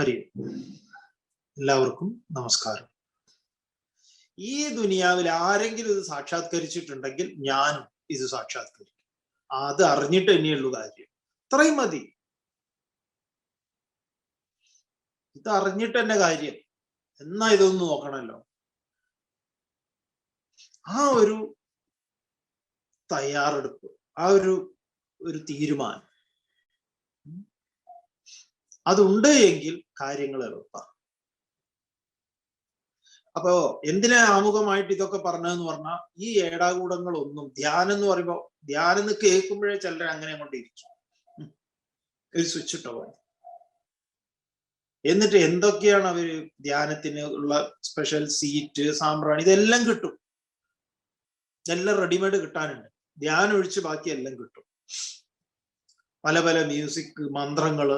ഹരി എല്ലാവർക്കും നമസ്കാരം. ഈ ദുനിയാവിൽ ആരെങ്കിലും ഇത് സാക്ഷാത്കരിച്ചിട്ടുണ്ടെങ്കിൽ ഞാനും ഇത് സാക്ഷാത്കരിക്കും. അത് അറിഞ്ഞിട്ട് തന്നെയുള്ളൂ കാര്യം. ഇത്രയും മതി. ഇത് അറിഞ്ഞിട്ട് തന്നെ കാര്യം. എന്നാ ഇതൊന്ന് നോക്കണല്ലോ. ആ ഒരു തയ്യാറെടുപ്പ് ആ ഒരു ഒരു തീരുമാനം അതുണ്ട് എങ്കിൽ കാര്യങ്ങൾ എളുപ്പമാണ് അപ്പോ എന്തിനാ ആമുഖമായിട്ട് ഇതൊക്കെ പറഞ്ഞതെന്ന് പറഞ്ഞാൽ ഈ ഏടാകൂടങ്ങളൊന്നും ധ്യാനം എന്ന് പറയുമ്പോൾ ധ്യാനം എന്ന് കേൾക്കുമ്പോഴേ ചിലർ അങ്ങനെ കൊണ്ടിരിക്കും ഒരു സ്വിച്ച് ഇട്ട പോലെ. എന്നിട്ട് എന്തൊക്കെയാണ് അവർ ധ്യാനത്തിന് ഉള്ള സ്പെഷ്യൽ സീറ്റ് സാമ്പ്രാണി ഇതെല്ലാം കിട്ടും. ഇതെല്ലാം റെഡിമെയ്ഡ് കിട്ടാനുണ്ട്. ധ്യാനം ഒഴിച്ച് ബാക്കി എല്ലാം കിട്ടും. പല പല മ്യൂസിക് മന്ത്രങ്ങൾ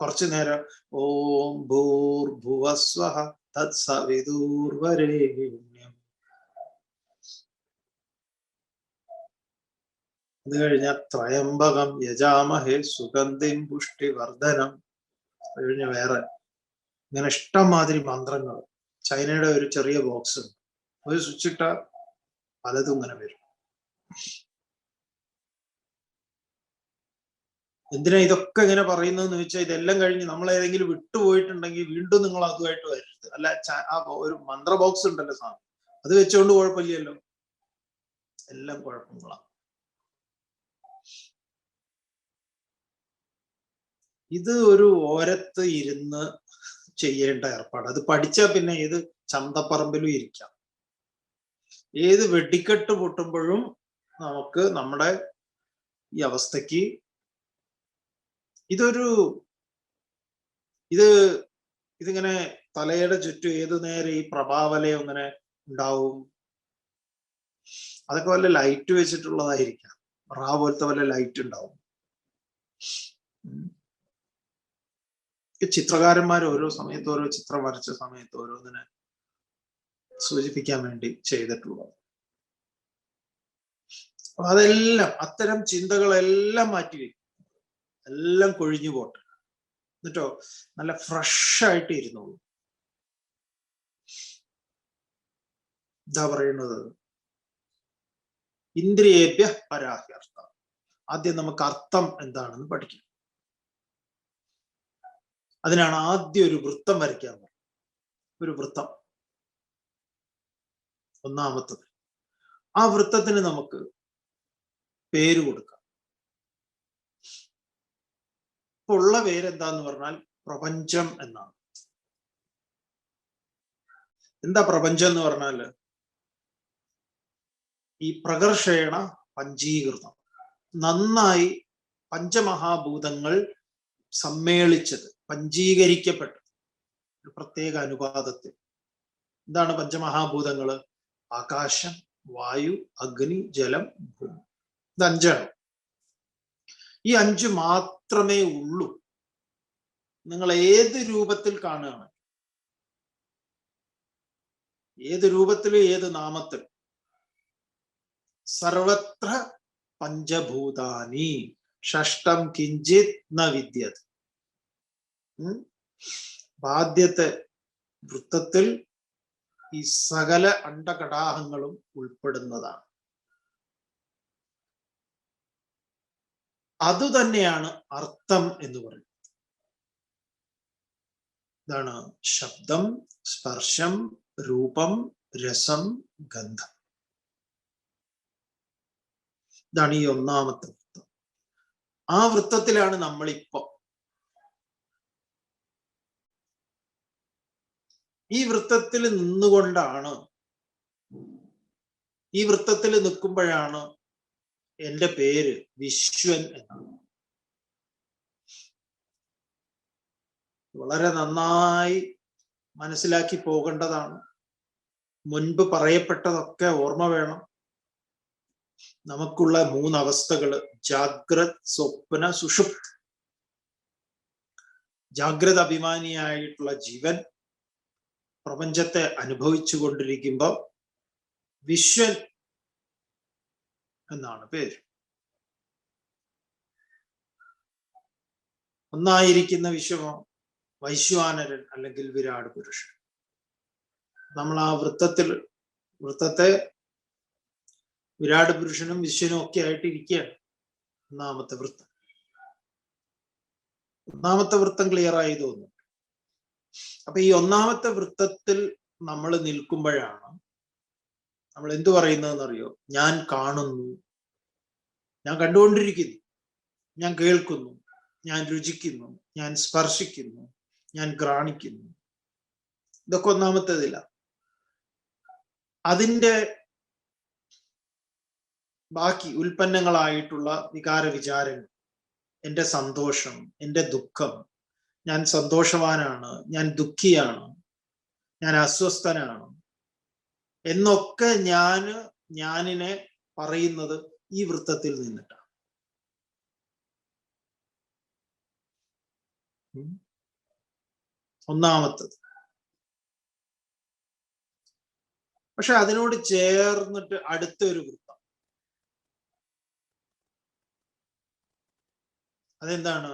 കുറച്ചു നേരം. ഓം ഭൂർഭുവസ്വ തത്സവിദൂർവരേണ്യം അത് കഴിഞ്ഞ ത്രയംബകം യജാമഹേ സുഗന്ധിം പുഷ്ടിവർദ്ധനം. കഴിഞ്ഞ വേറെ ഇങ്ങനെ ഇഷ്ടംമാതിരി മന്ത്രങ്ങൾ. ചൈനയുടെ ഒരു ചെറിയ ബോക്സ്. ഒരു സ്വിച്ചിട്ട പലതും ഇങ്ങനെ വരും. എന്തിനാ ഇതൊക്കെ ഇങ്ങനെ പറയുന്നതെന്ന് വെച്ചാൽ ഇതെല്ലാം കഴിഞ്ഞ് നമ്മൾ ഏതെങ്കിലും വിട്ടുപോയിട്ടുണ്ടെങ്കിൽ വീണ്ടും നിങ്ങൾ അതുമായിട്ട് വരരുത്. അല്ല ആ ഒരു മന്ത്ര ബോക്സ് ഉണ്ടല്ലോ സാധനം. അത് വെച്ചുകൊണ്ട് കുഴപ്പമില്ലല്ലോ. എല്ലാം കുഴപ്പങ്ങളാണ് ഇത് ഒരു ഓരത്ത് ഇരുന്ന് ചെയ്യേണ്ട ഏർപ്പാട്. അത് പഠിച്ചാൽ പിന്നെ ഏത് ചന്തപ്പറമ്പിലും ഇരിക്കാം. ഏത് വെടിക്കെട്ട് പൊട്ടുമ്പോഴും നമുക്ക് നമ്മുടെ ഈ അവസ്ഥയ്ക്ക് ഇതൊരു ഇത് ഇതിങ്ങനെ തലയുടെ ചുറ്റും ഏതു നേരം ഈ പ്രഭാവലയം ഇങ്ങനെ ഉണ്ടാവും? അതൊക്കെ വല്ല ലൈറ്റ് വെച്ചിട്ടുള്ളതായിരിക്കാം. റാ പോലത്തെ വല്ല ലൈറ്റ് ഉണ്ടാവും. ചിത്രകാരന്മാർ ഓരോ സമയത്ത് ഓരോ ചിത്രം വരച്ച സമയത്ത് ഓരോന്നിനെ സൂചിപ്പിക്കാൻ വേണ്ടി ചെയ്തിട്ടുള്ളത്. അതെല്ലാം അത്തരം ചിന്തകളെല്ലാം മാറ്റിവെക്കും. എല്ലാം കൊഴിഞ്ഞു പോട്ടെ. എന്നിട്ടോ നല്ല ഫ്രഷ് ആയിട്ട് ഇരുന്നോളൂ. എന്താ പറയുന്നത്. ഇന്ദ്രിയേഭ്യ പരാഹ്യർത്ഥ. ആദ്യം നമുക്ക് അർത്ഥം എന്താണെന്ന് പഠിക്കാം. അതിനാണ് ആദ്യം ഒരു വൃത്തം വരയ്ക്കാൻ ഒരു വൃത്തം. ഒന്നാമത്തത്. ആ വൃത്തത്തിന് നമുക്ക് പേര് കൊടുക്കാം. ഇപ്പൊ ഉള്ള പേരെന്താന്ന് പറഞ്ഞാൽ പ്രപഞ്ചം എന്നാണ്. എന്താ പ്രപഞ്ചം എന്ന് പറഞ്ഞാൽ? ഈ പ്രകർഷേണ പഞ്ചീകൃതം. നന്നായി പഞ്ചമഹാഭൂതങ്ങൾ സമ്മേളിച്ചത് പഞ്ചീകരിക്കപ്പെട്ടത്. ഒരു പ്രത്യേക അനുപാതത്തിൽ. എന്താണ് പഞ്ചമഹാഭൂതങ്ങൾ? ആകാശം വായു അഗ്നി ജലം ഭൂമി. ഇത് അഞ്ചാണ് ഈ അഞ്ച് മാത്രമേ ഉള്ളൂ. നിങ്ങൾ ഏത് രൂപത്തിൽ കാണുകയാണ്? ഏത് രൂപത്തിൽ ഏത് നാമത്തിൽ? സർവത്ര പഞ്ചഭൂതാനി. ഷഷ്ടം കിഞ്ചിത് ന വിദ്യത്. ആദ്യത്തെ വൃത്തത്തിൽ ഈ സകല അണ്ടകടാഹങ്ങളും ഉൾപ്പെടുന്നതാണ്. അതുതന്നെയാണ് അർത്ഥം എന്ന് പറയുന്നത്. ഇതാണ് ശബ്ദം സ്പർശം രൂപം രസം ഗന്ധം. ഇതാണ് ഈ ഒന്നാമത്തെ വൃത്തം. ആ വൃത്തത്തിലാണ് നമ്മളിപ്പോ. ഈ വൃത്തത്തിൽ നിന്നുകൊണ്ടാണ് ഈ വൃത്തത്തിൽ നിൽക്കുമ്പോഴാണ് എന്റെ പേര് വിശ്വൻ എന്നാണ്. വളരെ നന്നായി മനസ്സിലാക്കി പോകേണ്ടതാണ്. മുൻപ് പറയപ്പെട്ടതൊക്കെ ഓർമ്മ വേണം. നമുക്കുള്ള മൂന്നവസ്ഥകൾ ജാഗ്രത് സ്വപ്ന സുഷുപ്ത്. ജാഗ്രത അഭിമാനിയായിട്ടുള്ള ജീവൻ പ്രപഞ്ചത്തെ അനുഭവിച്ചു കൊണ്ടിരിക്കുമ്പോൾ വിശ്വൻ എന്നാണ് പേര്. ഒന്നായിരിക്കുന്ന വിശ്വമോ? വൈശ്വാനരൻ അല്ലെങ്കിൽ വിരാട് പുരുഷൻ. നമ്മൾ ആ വൃത്തത്തിൽ വൃത്തത്തെ വിരാട് പുരുഷനും വിശ്വനും ഒക്കെ ആയിട്ട് ഇരിക്കുകയാണ് ഒന്നാമത്തെ വൃത്തം. ഒന്നാമത്തെ വൃത്തം ക്ലിയർ ആയി തോന്നുന്നു. അപ്പൊ ഈ ഒന്നാമത്തെ വൃത്തത്തിൽ നമ്മൾ നിൽക്കുമ്പോഴാണ് നമ്മൾ എന്തു പറയുന്നതെന്നറിയോ? ഞാൻ കാണുന്നു. ഞാൻ കണ്ടുകൊണ്ടിരിക്കുന്നു. ഞാൻ കേൾക്കുന്നു. ഞാൻ രുചിക്കുന്നു. ഞാൻ സ്പർശിക്കുന്നു. ഞാൻ ഗ്രാണിക്കുന്നു. ഇതൊക്കെ ഒന്നാമത്തേതില്ല അതിന്റെ ബാക്കി ഉൽപ്പന്നങ്ങളായിട്ടുള്ള വികാര വിചാരങ്ങൾ എന്റെ സന്തോഷം എന്റെ ദുഃഖം. ഞാൻ സന്തോഷവാനാണ്. ഞാൻ ദുഃഖിയാണ്. ഞാൻ അസ്വസ്ഥനാണ്. എന്നൊക്കെ ഞാൻ ഞാനിനെ പറയുന്നത് ഈ വൃത്തത്തിൽ നിന്നിട്ടാണ്. ഒന്നാമത്തത്. പക്ഷെ അതിനോട് ചേർന്നിട്ട് അടുത്തൊരു വൃത്തം. അതെന്താണ്?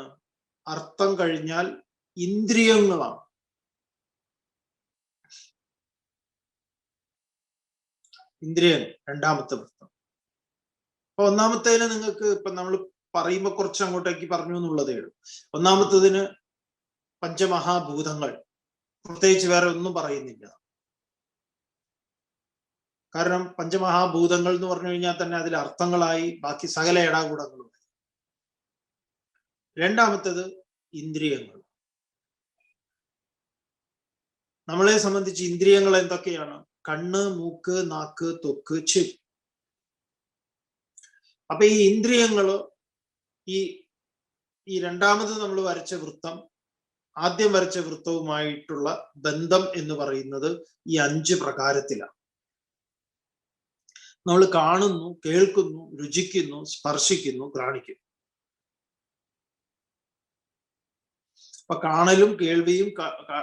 അർത്ഥം കഴിഞ്ഞാൽ ഇന്ദ്രിയങ്ങളാണ്. ഇന്ദ്രിയൻ രണ്ടാമത്തെ വൃത്തം അപ്പൊ ഒന്നാമത്തേന് നിങ്ങൾക്ക് ഇപ്പൊ നമ്മൾ പറയുമ്പോൾ കുറച്ച് അങ്ങോട്ടേക്ക് പറഞ്ഞു എന്നുള്ളതേ ഉള്ളൂ. ഒന്നാമത്തതിന് പഞ്ചമഹാഭൂതങ്ങൾ. പ്രത്യേകിച്ച് വേറെ ഒന്നും പറയുന്നില്ല. കാരണം പഞ്ചമഹാഭൂതങ്ങൾ എന്ന് പറഞ്ഞു കഴിഞ്ഞാൽ തന്നെ അതിൽ അർത്ഥങ്ങളായി ബാക്കി സകല ഇടാകൂടങ്ങളും രണ്ടാമത്തത് ഇന്ദ്രിയങ്ങൾ. നമ്മളെ സംബന്ധിച്ച് ഇന്ദ്രിയങ്ങൾ എന്തൊക്കെയാണ്? കണ്ണ് മൂക്ക് നാക്ക് തൊക്ക് ചെവി അപ്പൊ ഈ ഇന്ദ്രിയങ്ങൾ ഈ ഈ രണ്ടാമത് നമ്മൾ വരച്ച വൃത്തം ആദ്യം വരച്ച വൃത്തവുമായിട്ടുള്ള ബന്ധം എന്ന് പറയുന്നത് ഈ അഞ്ച് പ്രകാരത്തിലാണ് നമ്മൾ കാണുന്നു കേൾക്കുന്നു രുചിക്കുന്നു സ്പർശിക്കുന്നു ഗ്രാണിക്കുന്നു. അപ്പൊ കാണലും കേൾവിയും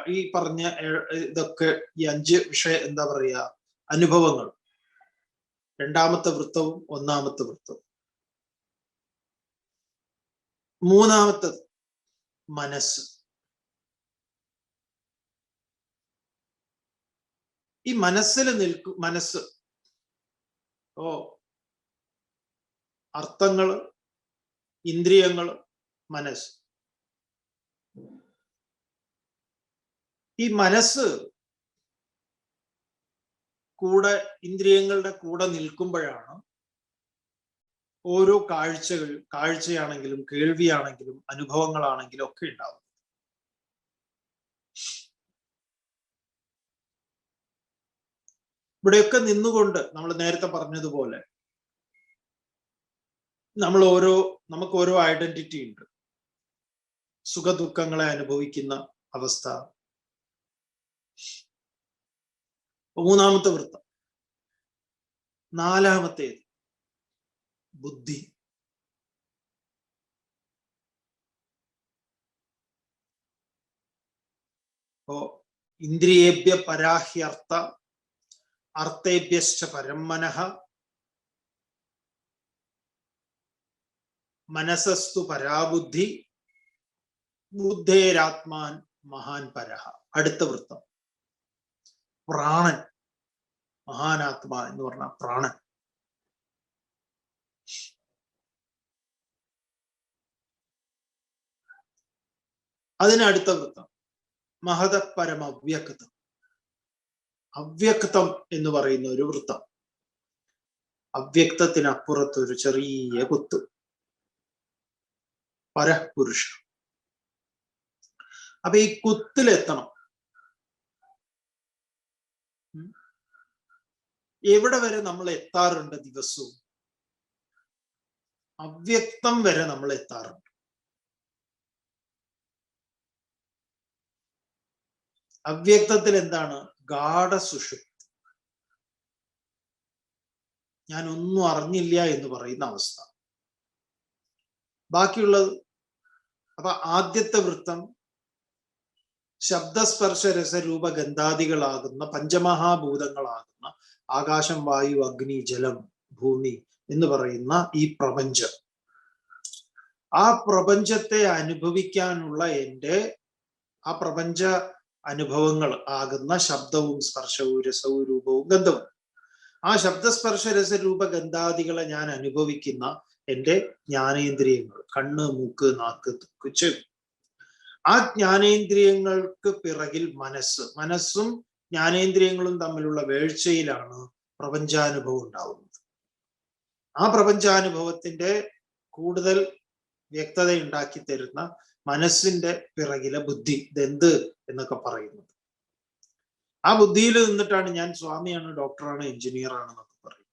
ഈ പറഞ്ഞ ഇതൊക്കെ ഈ അഞ്ച് വിഷയ എന്താ പറയാ അനുഭവങ്ങൾ. രണ്ടാമത്തെ വൃത്തവും ഒന്നാമത്തെ വൃത്തവും. മൂന്നാമത്തത് മനസ്സ്. ഈ മനസ്സിൽ നിൽക്കും മനസ്സ്. ഓ അർത്ഥങ്ങൾ ഇന്ദ്രിയങ്ങൾ മനസ്സ്. ഈ മനസ്സ് കൂടെ ഇന്ദ്രിയങ്ങളുടെ കൂടെ നിൽക്കുമ്പോഴാണ് ഓരോ കാഴ്ചകൾ കാഴ്ചയാണെങ്കിലും കേൾവിയാണെങ്കിലും അനുഭവങ്ങളാണെങ്കിലും ഒക്കെ ഉണ്ടാവും ഇവിടെയൊക്കെ നിന്നുകൊണ്ട് നമ്മൾ നേരത്തെ പറഞ്ഞതുപോലെ നമ്മൾ ഓരോ നമുക്ക് ഓരോ ഐഡന്റിറ്റി ഉണ്ട്. സുഖദുഃഖങ്ങളെ അനുഭവിക്കുന്ന അവസ്ഥ മൂന്നാമത്തെ വൃത്തം. നാലാമത്തേത് ബുദ്ധി. ഓ ഇന്ദ്രിയേഭ്യ പരാഹ്യർത്ഥ അർത്ഥേഭ്യശ്ച പരമ്മനഃ മനസ്സസ്തു പരാബുദ്ധി ബുദ്ധേരാത്മാൻ മഹാൻ പരഹ. അടുത്ത വൃത്തം. പ്രാണൻ. മഹാനാത്മ എന്ന് പറഞ്ഞ പ്രാണൻ. അതിനടുത്ത വൃത്തം മഹതപരം അവ്യക്തം അവ്യക്തം എന്ന് പറയുന്ന ഒരു വൃത്തം. അവ്യക്തത്തിനപ്പുറത്ത് ഒരു ചെറിയ കുത്ത്. പരപുരുഷ. അപ്പൊ ഈ കുത്തിലെത്തണം. എവിടെ വരെ നമ്മൾ എത്താറുണ്ട് ദിവസവും? അവ്യക്തം വരെ നമ്മൾ എത്താറുണ്ട്. അവ്യക്തത്തിൽ എന്താണ്? ഗാഠ സുഷുപ്തി. ഞാൻ ഒന്നും അറിഞ്ഞില്ല എന്ന് പറയുന്ന അവസ്ഥ. ബാക്കിയുള്ളത്? അപ്പൊ ആദ്യത്തെ വൃത്തം ശബ്ദസ്പർശ രസരൂപ ഗന്ധാദികളാകുന്ന പഞ്ചമഹാഭൂതങ്ങളാകുന്ന ആകാശം വായു അഗ്നി ജലം ഭൂമി എന്ന് പറയുന്ന ഈ പ്രപഞ്ചം. ആ പ്രപഞ്ചത്തെ അനുഭവിക്കാനുള്ള എന്റെ ആ പ്രപഞ്ച അനുഭവങ്ങൾ ആകുന്ന ശബ്ദവും സ്പർശവും രസവും രൂപവും ഗന്ധവും. ആ ശബ്ദസ്പർശ രസരൂപ ഗന്ധാദികളെ ഞാൻ അനുഭവിക്കുന്ന എന്റെ ജ്ഞാനേന്ദ്രിയങ്ങൾ. കണ്ണ് മൂക്ക് നാക്ക് ചെവി ആ ജ്ഞാനേന്ദ്രിയങ്ങൾക്ക് പിറകിൽ മനസ്സ്. മനസ്സും ജ്ഞാനേന്ദ്രിയങ്ങളും തമ്മിലുള്ള വേഴ്ചയിലാണ് പ്രപഞ്ചാനുഭവം ഉണ്ടാവുന്നത്. ആ പ്രപഞ്ചാനുഭവത്തിന്റെ കൂടുതൽ വ്യക്തത ഉണ്ടാക്കി തരുന്ന മനസ്സിന്റെ പിറകിലെ ബുദ്ധി. ഇതെന്ത് എന്നൊക്കെ പറയുന്നത്. ആ ബുദ്ധിയിൽ നിന്നിട്ടാണ് ഞാൻ സ്വാമിയാണ് ഡോക്ടറാണ് എഞ്ചിനീയർ ആണെന്നൊക്കെ പറയും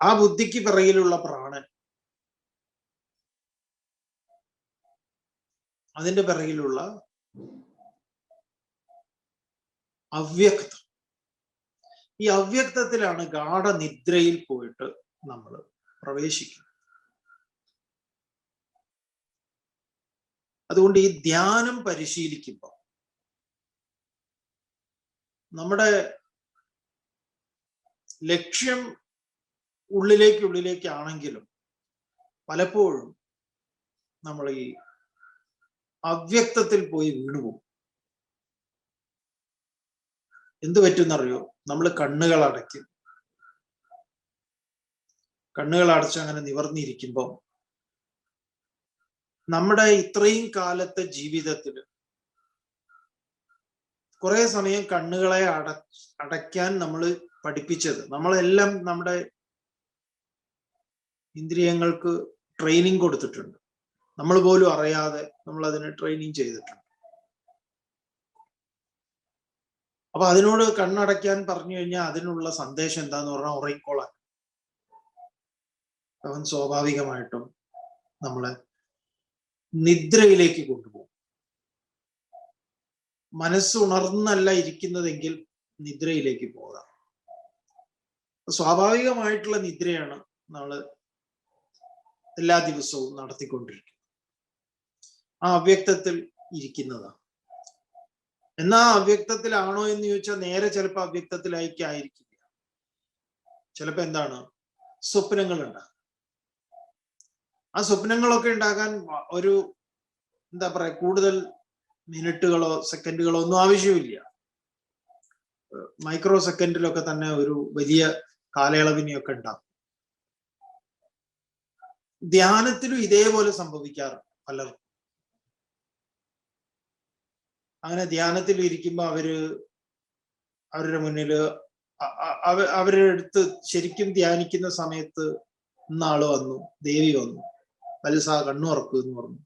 ആ ബുദ്ധിക്ക് പിറകിലുള്ള പ്രാണൻ അതിന്റെ പിറകിലുള്ള അവ്യക്തം. ഈ അവ്യക്തത്തിലാണ് ഗാഠനിദ്രയിൽ പോയിട്ട് നമ്മൾ പ്രവേശിക്കുന്നത്. അതുകൊണ്ട് ഈ ധ്യാനം പരിശീലിക്കുമ്പോൾ നമ്മുടെ ലക്ഷ്യം ഉള്ളിലേക്ക് ഉള്ളിലേക്കാണെങ്കിലും പലപ്പോഴും നമ്മൾ ഈ അവ്യക്തത്തിൽ പോയി വീണുപോകും. എന്ത് പറ്റുന്നറിയോ നമ്മൾ കണ്ണുകൾ അടയ്ക്കും. കണ്ണുകൾ അടച്ച് അങ്ങനെ നിവർന്നിരിക്കുമ്പോൾ നമ്മുടെ ഇത്രയും കാലത്തെ ജീവിതത്തിൽ കുറെ സമയം കണ്ണുകളെ അട അടയ്ക്കാൻ നമ്മൾ പഠിപ്പിച്ചത്. നമ്മളെല്ലാം നമ്മുടെ ഇന്ദ്രിയങ്ങൾക്ക് ട്രെയിനിങ് കൊടുത്തിട്ടുണ്ട്. നമ്മൾ പോലും അറിയാതെ നമ്മൾ അതിന് ട്രെയിനിങ് ചെയ്തിട്ടുണ്ട്. അപ്പൊ അതിനോട് കണ്ണടയ്ക്കാൻ പറഞ്ഞു കഴിഞ്ഞാൽ അതിനുള്ള സന്ദേശം എന്താന്ന് പറഞ്ഞാൽ ഉറങ്ങിക്കോളാൻ. അവൻ സ്വാഭാവികമായിട്ടും നമ്മളെ നിദ്രയിലേക്ക് കൊണ്ടുപോകും. മനസ്സ് ഉണർന്നല്ല ഇരിക്കുന്നതെങ്കിൽ നിദ്രയിലേക്ക് പോകാം. സ്വാഭാവികമായിട്ടുള്ള നിദ്രയാണ് നമ്മൾ എല്ലാ ദിവസവും നടത്തിക്കൊണ്ടിരിക്കുന്നത്. ആ അവ്യക്തത്തിൽ ഇരിക്കുന്നതാണ് എന്നാ അവ്യക്തത്തിലാണോ എന്ന് ചോദിച്ചാൽ നേരെ ചിലപ്പോൾ അവ്യക്തത്തിലായിരിക്കില്ല ചിലപ്പോൾ എന്താണ്? സ്വപ്നങ്ങൾ ഉണ്ടാകും ആ സ്വപ്നങ്ങളൊക്കെ ഉണ്ടാകാൻ ഒരു എന്താ പറയാ കൂടുതൽ മിനിറ്റുകളോ സെക്കൻഡുകളോ ഒന്നും ആവശ്യമില്ല. മൈക്രോ സെക്കൻഡിലൊക്കെ തന്നെ ഒരു വലിയ കാലയളവിനെയൊക്കെ ഉണ്ടാകും ധ്യാനത്തിലും ഇതേപോലെ സംഭവിക്കാറുണ്ട് പലർക്കും. അങ്ങനെ ധ്യാനത്തിൽ ഇരിക്കുമ്പോൾ അവർ അവരുടെ മുന്നിൽ അവരുടെ അടുത്ത് ശരിക്കും ധ്യാനിക്കുന്ന സമയത്ത് ഇന്നാൾ വന്നു ദേവി വന്നു. വത്സ കണ്ണു ഉറക്കു എന്ന് പറഞ്ഞു.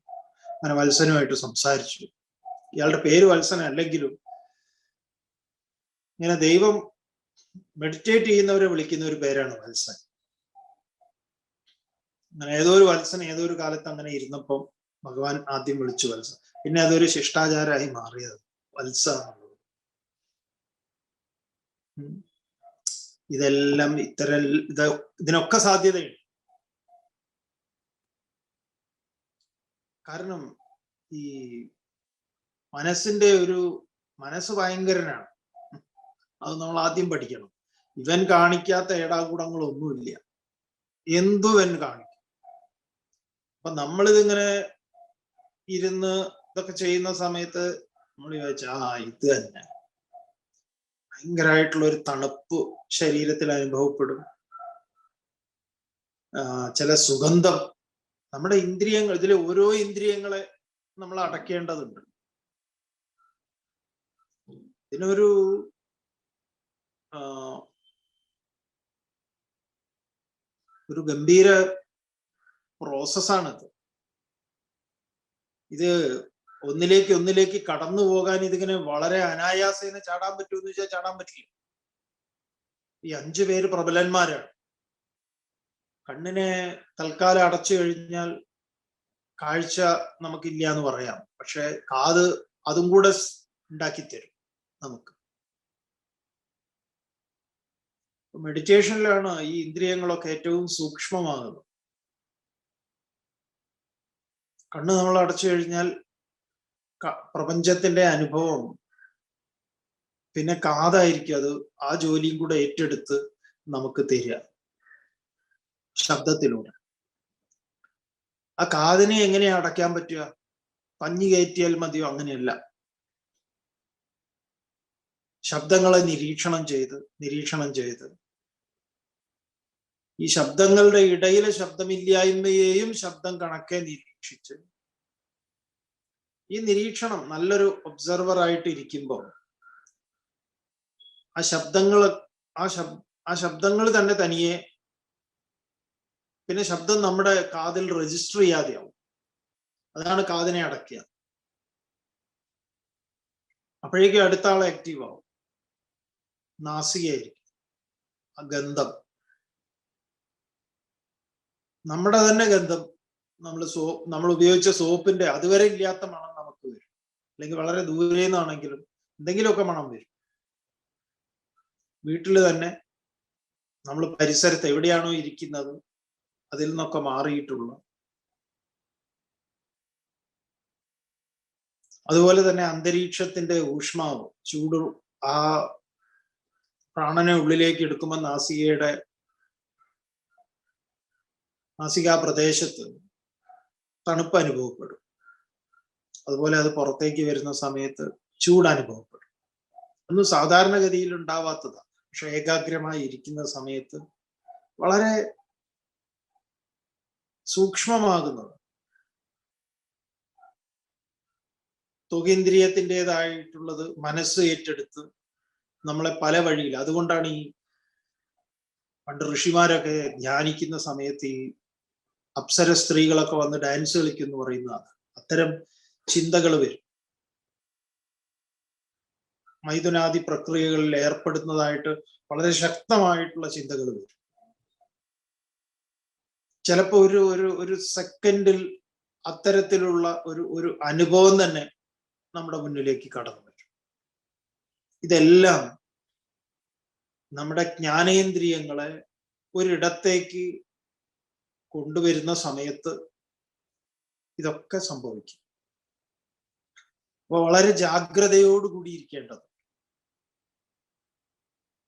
അങ്ങനെ വത്സനുമായിട്ട് സംസാരിച്ചു. ഇയാളുടെ പേര് വത്സന അല്ലെങ്കിലും ഇങ്ങനെ ദൈവം മെഡിറ്റേറ്റ് ചെയ്യുന്നവരെ വിളിക്കുന്ന ഒരു പേരാണ് വത്സൻ. അങ്ങനെ ഏതോ ഒരു വത്സൻ ഏതോ ഒരു കാലത്ത് അങ്ങനെ ഇരുന്നപ്പം ഭഗവാൻ ആദ്യം വിളിച്ചു വത്സ പിന്നെ അതൊരു ശിഷ്ടാചാരമായി മാറിയത്. വത്സ ഇതെല്ലാം ഇത്തരം ഇത് ഇതിനൊക്കെ സാധ്യതയുണ്ട്. കാരണം ഈ മനസ്സിന്റെ ഒരു മനസ്സ് ഭയങ്കരനാണ്. അത് നമ്മൾ ആദ്യം പഠിക്കണം. ഇവൻ കാണിക്കാത്ത ഏടാകൂടങ്ങളൊന്നുമില്ല. എന്തുവൻ കാണിക്കും? അപ്പൊ നമ്മളിതിങ്ങനെ ഇരുന്ന് ഇതൊക്കെ ചെയ്യുന്ന സമയത്ത് നമ്മൾ വിചാരിച്ച ആ ഇത് തന്നെ. ഭയങ്കരമായിട്ടുള്ള ഒരു തണുപ്പ് ശരീരത്തിൽ അനുഭവപ്പെടും. ചില സുഗന്ധം നമ്മുടെ ഇന്ദ്രിയങ്ങൾ ഇതിലെ ഓരോ ഇന്ദ്രിയങ്ങളെ നമ്മൾ അടക്കേണ്ടതുണ്ട് ഇതിനൊരു ഒരു ഗംഭീര പ്രോസസ്സാണിത് ഇത് ഒന്നിലേക്ക് ഒന്നിലേക്ക് കടന്നു പോകാൻ ഇതിങ്ങനെ വളരെ അനായാസേന ചാടാൻ പറ്റുമെന്ന് വെച്ചാൽ ചാടാൻ പറ്റില്ല. ഈ അഞ്ചു പേര് പ്രബലന്മാരാണ്. കണ്ണിനെ തൽക്കാലം അടച്ചു കഴിഞ്ഞാൽ കാഴ്ച നമുക്കില്ല എന്ന് പറയാം. പക്ഷെ കാത് അതും കൂടെ ഉണ്ടാക്കി തരും നമുക്ക്. മെഡിറ്റേഷനിലാണ് ഈ ഇന്ദ്രിയങ്ങളൊക്കെ ഏറ്റവും സൂക്ഷ്മമാകുന്നത്. കണ്ണ് നമ്മൾ അടച്ചു കഴിഞ്ഞാൽ പ്രപഞ്ചത്തിന്റെ അനുഭവം. പിന്നെ കാതായിരിക്കും അത്. ആ ജോലിയും കൂടെ ഏറ്റെടുത്ത് നമുക്ക് തരിക. ശബ്ദത്തിലൂടെ. ആ കാതിനെ എങ്ങനെ അടയ്ക്കാൻ പറ്റുക? പഞ്ഞി കയറ്റിയാൽ മതിയോ? അങ്ങനെയല്ല. ശബ്ദങ്ങളെ നിരീക്ഷണം ചെയ്ത് നിരീക്ഷണം ചെയ്ത്. ഈ ശബ്ദങ്ങളുടെ ഇടയിലെ ശബ്ദമില്ലായ്മയെയും ശബ്ദം കണക്കെ നിരീക്ഷിച്ച് ഈ നിരീക്ഷണം നല്ലൊരു ഒബ്സർവർ ആയിട്ട് ഇരിക്കുമ്പോൾ ആ ശബ്ദങ്ങൾ ആ ശബ് ആ ശബ്ദങ്ങൾ തന്നെ തനിയെ പിന്നെ ശബ്ദം നമ്മുടെ കാതിൽ രജിസ്റ്റർ ചെയ്യാതെയാവും. അതാണ് കാതിനെ അടക്കുക അപ്പോഴേക്കും അടുത്ത ആൾ ആക്റ്റീവ് ആവും. നാസികയായിരിക്കും. ആ ഗന്ധം. നമ്മുടെ തന്നെ ഗന്ധം നമ്മൾ സോ നമ്മൾ ഉപയോഗിച്ച സോപ്പിന്റെ അതുവരെ ഇല്ലാത്ത മണം അല്ലെങ്കിൽ വളരെ ദൂരെ നിന്നാണെങ്കിലും എന്തെങ്കിലുമൊക്കെ മണം വരും. വീട്ടിൽ തന്നെ നമ്മൾ പരിസരത്ത് എവിടെയാണോ ഇരിക്കുന്നത് അതിൽ നിന്നൊക്കെ മാറിയിട്ടുള്ള അതുപോലെ തന്നെ അന്തരീക്ഷത്തിന്റെ ഊഷ്മാവ് ചൂട് ആ പ്രാണനെ ഉള്ളിലേക്ക് എടുക്കുമ്പോൾ നാസികയുടെ നാസിക പ്രദേശത്ത് തണുപ്പ് അനുഭവപ്പെടും. അതുപോലെ അത് പുറത്തേക്ക് വരുന്ന സമയത്ത് ചൂട് അനുഭവപ്പെടും. ഒന്നും സാധാരണഗതിയിൽ ഉണ്ടാവാത്തതാണ് പക്ഷെ ഏകാഗ്രമായി ഇരിക്കുന്ന സമയത്ത് വളരെ സൂക്ഷ്മമാകുന്നത്. തുകേന്ദ്രിയത്തിന്റെതായിട്ടുള്ളത് മനസ്സ് ഏറ്റെടുത്ത് നമ്മളെ പല വഴിയിൽ അതുകൊണ്ടാണ് ഈ പണ്ട് ഋഷിമാരൊക്കെ ധ്യാനിക്കുന്ന സമയത്ത് ഈ അപ്സര സ്ത്രീകളൊക്കെ വന്ന് ഡാൻസ് കളിക്കുന്നു പറയുന്നതാണ് അത്തരം ചിന്തകൾ വരും. മൈഥുനാദി പ്രക്രിയകളിൽ ഏർപ്പെടുന്നതായിട്ട് വളരെ ശക്തമായിട്ടുള്ള ചിന്തകൾ വരും. ചിലപ്പോൾ ഒരു ഒരു ഒരു സെക്കൻഡിൽ അത്തരത്തിലുള്ള ഒരു ഒരു അനുഭവം തന്നെ നമ്മുടെ മുന്നിലേക്ക് കടന്നു വരും. ഇതെല്ലാം നമ്മുടെ ജ്ഞാനേന്ദ്രിയങ്ങളെ ഒരിടത്തേക്ക് കൊണ്ടുവരുന്ന സമയത്ത് ഇതൊക്കെ സംഭവിക്കും. വളരെ ജാഗ്രതയോടുകൂടി ഇരിക്കേണ്ടത്.